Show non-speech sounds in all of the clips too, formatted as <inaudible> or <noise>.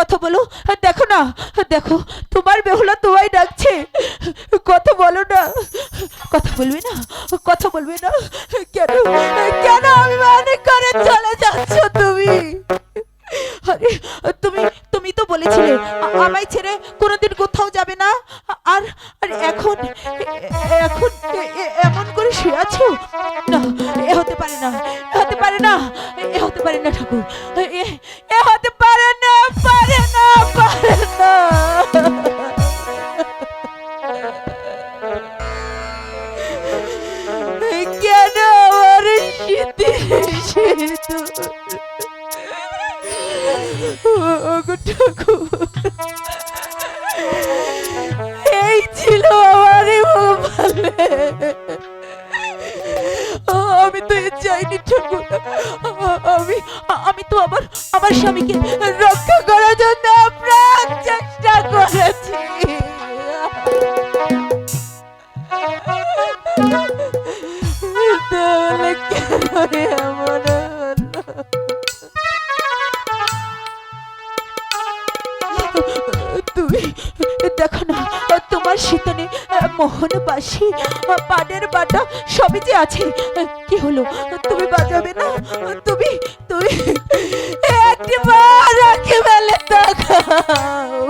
কথা বলো। দেখো না, দেখো, তোমার বেহুলা তোমায় ডাকছে। কথা বলো না। কথা বলবে না, কথা বলবে না। কেন কেন অভিমান করে চলে যাচ্ছ তুমি? আরে, তুমি তুমি তো বলেছিলে, আমায় ছেড়ে কোনোদিন কোথাও যাবে না। আর আর এখন এখন এমন করে শুয়ে আছো? না, এ হতে পারে না হতে পারে না, এ হতে পারে না ঠাকুর। এ হতে পারে এই ছিল আমার আমি তো চাইনি ঠাকুর। আমি আমি তো আমার আমার স্বামীকে রক্ষা করার জন্য মোহনবাসী পানের বাটা সবই যে আছে। কি হলো? তুমি বাজাবে না? তুমি তুমি একবার রাখি বেলে তাকাও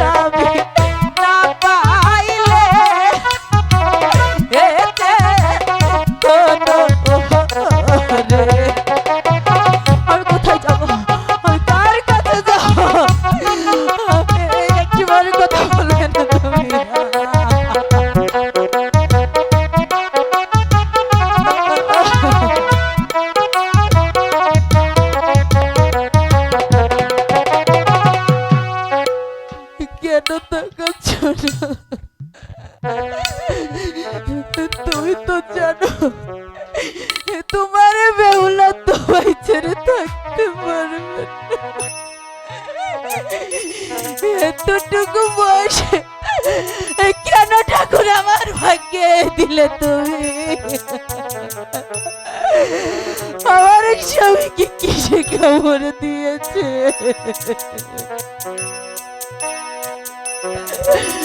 আমি তুমি তো জানো তোমার বেহুলা তোমায় ছেড়ে থাকতে পারবে। এতটুকু বয়সে কেন ঠাকুর আমার ভাগ্যে দিলে তুমি আমার স্বামীকে কিসে খবর দিয়েছে Hey. <laughs>